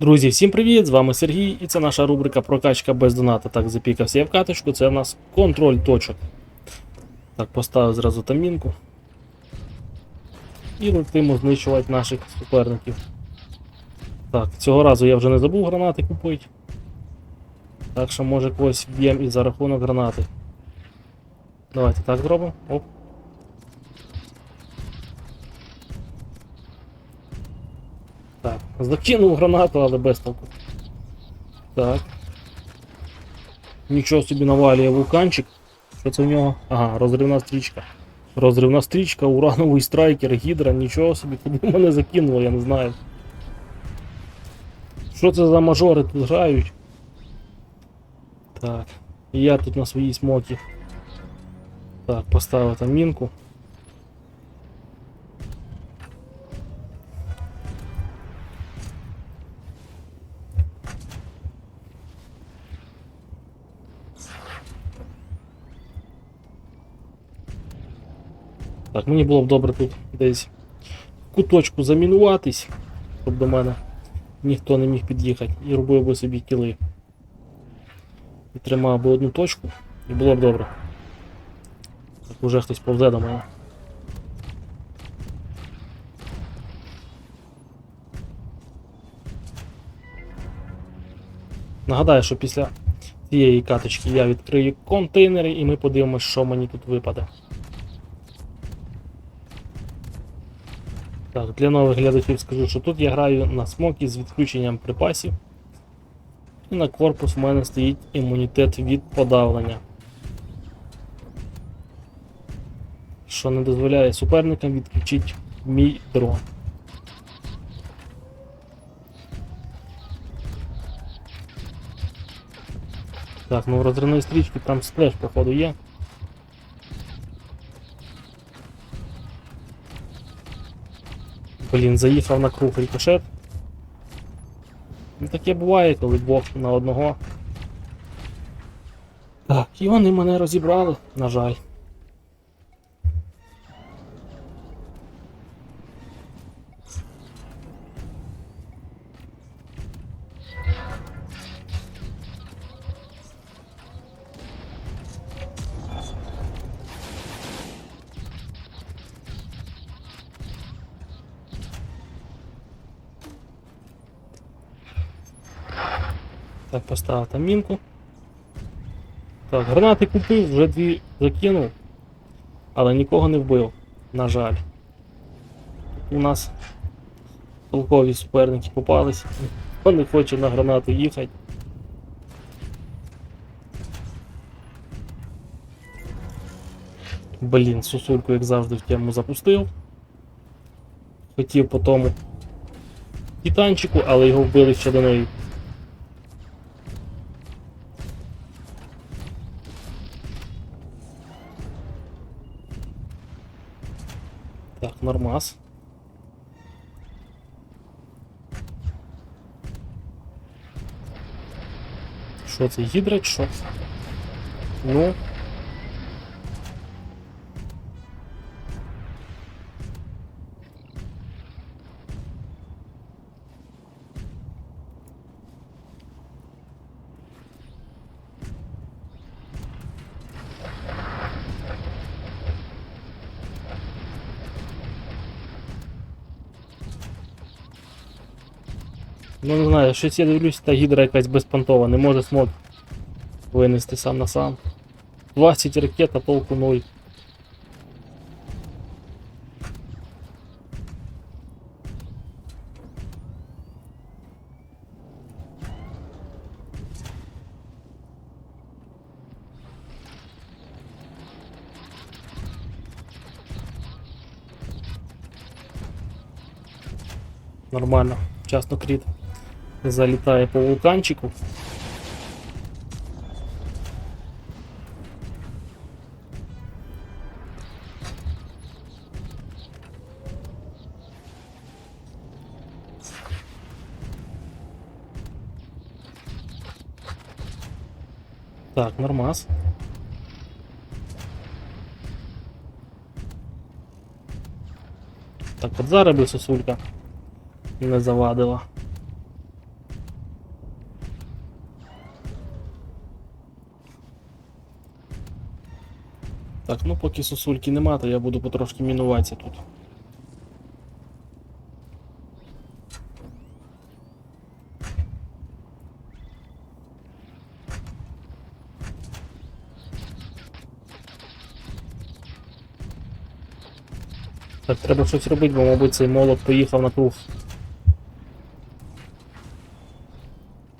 Друзі, всім привіт! З вами Сергій, і це наша рубрика Прокачка без доната. Так, запікався я в каточку, це в нас контроль точок. Так, поставив зразу тамінку. І летимо знищувати наших суперників. Так, цього разу я вже не забув гранати купити. Так що може когось вб'ємо і за рахунок гранати. Давайте так зробимо. Оп. Так, закинув гранату, але без толку. Так. Нічого собі навалює вулканчик. Що це в нього? Ага, розривна стрічка. Розривна стрічка, урановий страйкер, гідра, нічого собі, куди мене закинуло, я не знаю. Що це за мажори тут грають? Так. І я тут на своїй смокі. Так, поставив там мінку. Так, мені було б добре тут десь в куточку замінуватись, щоб до мене ніхто не міг під'їхати і робив би собі кіли. І тримав би одну точку, і було б добре. Так уже хтось повзе до мене. Нагадаю, що після цієї каточки я відкрию контейнери і ми подивимося, що мені тут випаде. Так, для нових глядачів скажу, що тут я граю на смокі з відключенням припасів. І на корпус в мене стоїть імунітет від подавлення. Що не дозволяє суперникам відключити мій дрон. Так, ну в розривної стрічки там сплеш, походу, є. Блін, заїхав на круг рікошет. Ну таке буває, коли двох на одного. Так, і вони мене розібрали, на жаль. Так, поставив там мінку. Так, гранати купив, вже дві закинув, але нікого не вбив, на жаль. У нас толкові суперники попались, ніхто не хоче на гранату їхати. Блін, сусульку, як завжди, в тему запустив. Хотів по тому титанчику, але його вбили ще до неї. Нормас. Що це, гідра що? Ну. Ну не знаю, щось я дивлюсь, та гідра якась безпонтова, не може смог винести сам на сам. 20 ракет, а толку 0. Нормально, вчасно кріт залітає по вулканчику. Так, нормас. Так, от зараз би сосулька не завадила. Так, ну поки сосульки нема, то я буду потрошки мінуватися тут. Так, треба щось робити, бо, мабуть, цей молот поїхав на круг.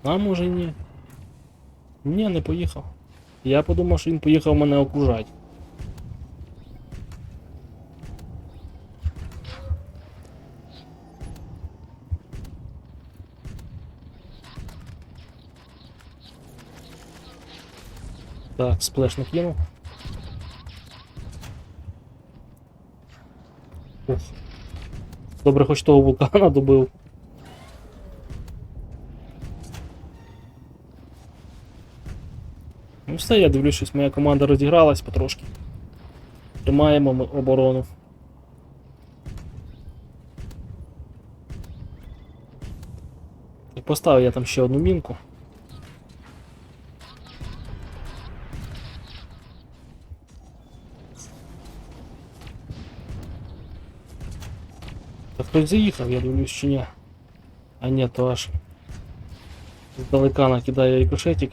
А може ні. Ні, не поїхав. Я подумав, що він поїхав мене окружати. Так, сплеш накинув. Добре, хоч того вулкана добив. Ну все, я дивлюсь, щось моя команда розігралась потрошки. Тримаємо ми оборону. І поставив я там ще одну мінку. Хтось заїхав, я дивлюсь, чи ні. А ні, то аж здалека накидає рикошетик.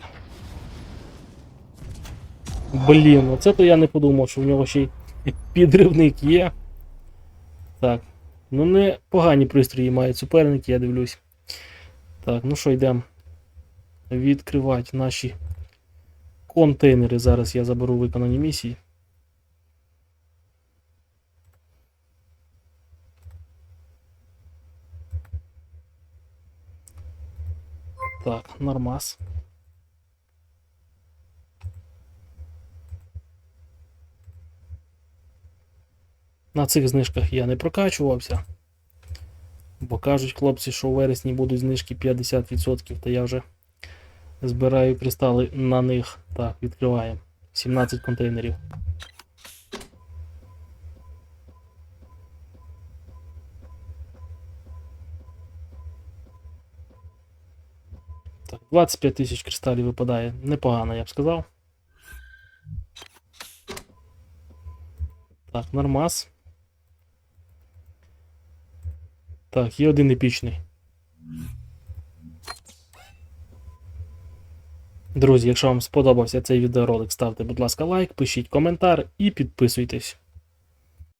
Блін, оце то я не подумав, що в нього ще й підривник є. Так. Ну не погані пристрої мають суперники, я дивлюсь. Так, ну що, йдемо відкривати наші контейнери. Зараз я заберу виконані місії. Так, нормас. На цих знижках я не прокачувався. Бо кажуть хлопці, що у вересні будуть знижки 50%, та я вже збираю кристали на них. Так, відкриваємо. 17 контейнерів. 25 тисяч кристалів випадає. Непогано, я б сказав. Так, нормас. Так, є один епічний. Друзі, якщо вам сподобався цей відеоролик, ставте, будь ласка, лайк, пишіть коментар і підписуйтесь.